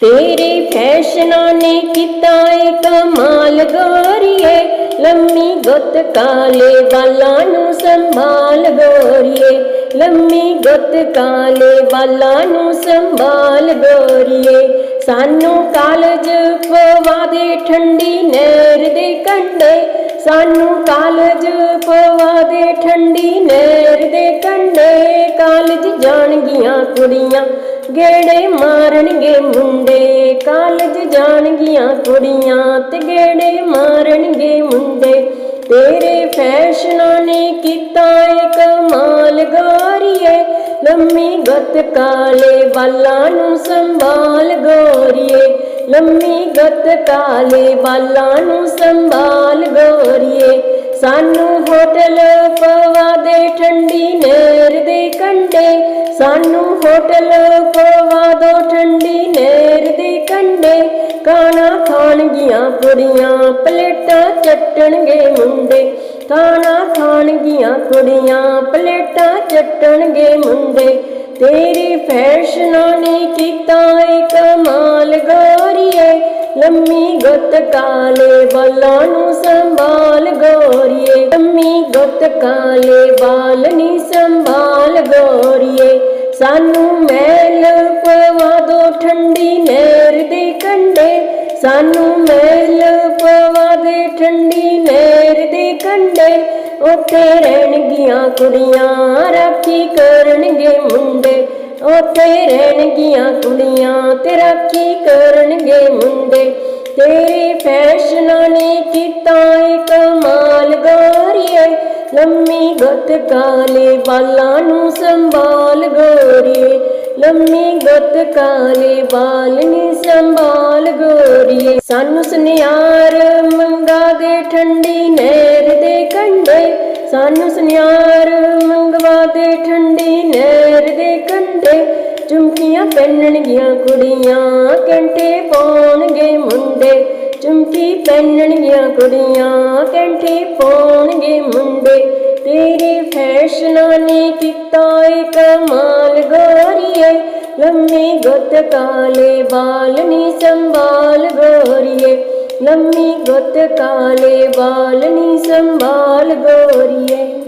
ਤੇਰੇ ਫੈਸ਼ਨਾਂ ਨੇ ਕੀਤਾ ਏ ਕਮਾਲ ਗੋਰੀਏ, ਲੰਮੀ ਗੁੱਤ ਕਾਲੇ ਵਾਲਾਂ ਨੂੰ ਸੰਭਾਲ ਗੋਰੀਏ, ਲੰਮੀ ਗੁੱਤ ਕਾਲੇ ਵਾਲਾਂ ਨੂੰ ਸੰਭਾਲ ਗੋਰੀਏ। ਸਾਨੂੰ ਕਾਲਜ ਪਵਾ ਦੇ ਠੰਡੀ ਨਹਿਰ ਦੇ ਕੰਢੇ, ਸਾਨੂੰ ਕਾਲਜ ਪਵਾ ਦੇ ਠੰਡੀ ਨਹਿਰ ਦੇ ਕੰਢੇ। ਕਾਲਜ ਜਾਣਗੀਆਂ ਕੁੜੀਆਂ, ਗੇੜੇ ਮਾਰਨਗੇ ਮੂੰਹ ਜਾਣਗੀਆਂ ਕੁੜੀਆਂ ਤੇ ਗੇੜੇ ਮਾਰਨਗੇ ਮੁੰਡੇ। ਤੇਰੇ ਫੈਸ਼ਨਾਂ ਨੇ ਕੀਤਾ ਏ ਕਮਾਲ ਗੋਰੀਏ। ਲੰਮੀ ਗੱਤ ਕਾਲੇ ਵਾਲਾਂ ਨੂੰ ਸੰਭਾਲ ਗੋਰੀਏ। ਲੰਮੀ ਗੱਤ ਕਾਲੇ ਵਾਲਾਂ ਨੂੰ ਸੰਭਾਲ ਗੋਰੀਏ। ਸਾਨੂੰ ਹੋਟਲ ਪਵਾ ਦੇ ਠੰਡੀ ਨਹਿਰ ਦੇ ਕੰਢੇ। ਸਾਨੂੰ ਹੋਟਲ ਪਵਾ ਦੋ ਠੰਡੀ ਖਾਣਗੀਆਂ ਕੁੜੀਆਂ ਪਲੇਟਾਂ ਚੱਟਣਗੇ ਮੁੰਡੇ। ਖਾਣਾ ਖਾਣਗੀਆਂ ਕੁੜੀਆਂ ਪਲੇਟਾਂ ਚੱਟਣਗੇ ਮੁੰਡੇ। ਤੇਰੀ ਫੈਸ਼ਨਾਂ ਨੇ ਕੀਤਾ ਏ ਕਮਾਲ ਗੋਰੀਏ। ਲੰਮੀ ਗੁੱਤ ਕਾਲੇ ਵਾਲਾਂ ਨੂੰ ਸੰਭਾਲ ਗੋਰੀਏ। ਲੰਮੀ ਗੁੱਤ ਕਾਲੇ ਵਾਲ ਨੀ ਸੰਭਾਲ ਗੋਰੀਏ। ਸਾਨੂੰ ਮੈਲ ਪਵਾ ਦੋ ਠੰਡੀ ਨਹਿਰ ਦੇ ਕੰਢੇ। ਸਾਨੂੰ ਠੰਡੀ ਨਹਿਰ ਦੇ ਕੰਢੇ ਉੱਥੇ ਰਹਿਣਗੀਆਂ ਕੁੜੀਆਂ, ਰਾਖੀ ਕਰਨਗੇ ਮੁੰਡੇ। ਉੱਥੇ ਰਹਿਣਗੀਆਂ ਕੁੜੀਆਂ ਤੇ ਰਾਖੀ ਕਰਨਗੇ ਮੁੰਡੇ। ਤੇਰੇ ਫੈਸ਼ਨਾਂ ਨੇ ਕੀਤਾ ਏ ਕਮਾਲ ਗੋਰੀਏ। ਲੰਮੀ ਗੁੱਤ ਕਾਲੇ ਵਾਲਾਂ ਨੂੰ ਸੰਭਾਲ ਗੋਰੀਏ। ਲੰਮੀ ਗੁੱਤ ਕਾਲੇ ਵਾਲ ਨੀ ਸੰਭਾਲ ਗੋਰੀਏ। ਸਾਨੂੰ ਸੁਨਿਆਰ ਮੰਗਾ ਠੰਡੀ ਨਹਿਰ ਦੇ ਕੰਢੇ, ਸਾਨੂੰ ਸੁਨਿਆਰ ਮੰਗਵਾ ਦੇ ਠੰਡੀ ਨਹਿਰ ਦੇ ਕੰਢੇ। ਚੁੰਮਕੀਆਂ ਪਹਿਨਣਗੀਆਂ ਕੁੜੀਆਂ, ਕੰਠੇ ਪਾਉਣਗੇ ਮੁੰਡੇ। ਚੁੰਮਕੀ ਪਹਿਨਣਗੀਆਂ ਕੁੜੀਆਂ, ਕੰਠੇ ਪਾਉਣਗੇ ਮੁੰਡੇ। ਤੇਰੇ ਫੈਸ਼ਨਾਂ ਨੇ ਕੀਤਾ ਏ ਕਮਾਲ ਗੋਰੀਏ। ਲੰਮੀ ਗੁੱਤ ਕਾਲੇ ਵਾਲ ਨੀ ਸੰਭਾਲ ਗੋਰੀਏ। ਲੰਮੀ ਗੁੱਤ ਕਾਲੇ ਵਾਲ ਨੀ ਸੰਭਾਲ ਗੋਰੀਏ।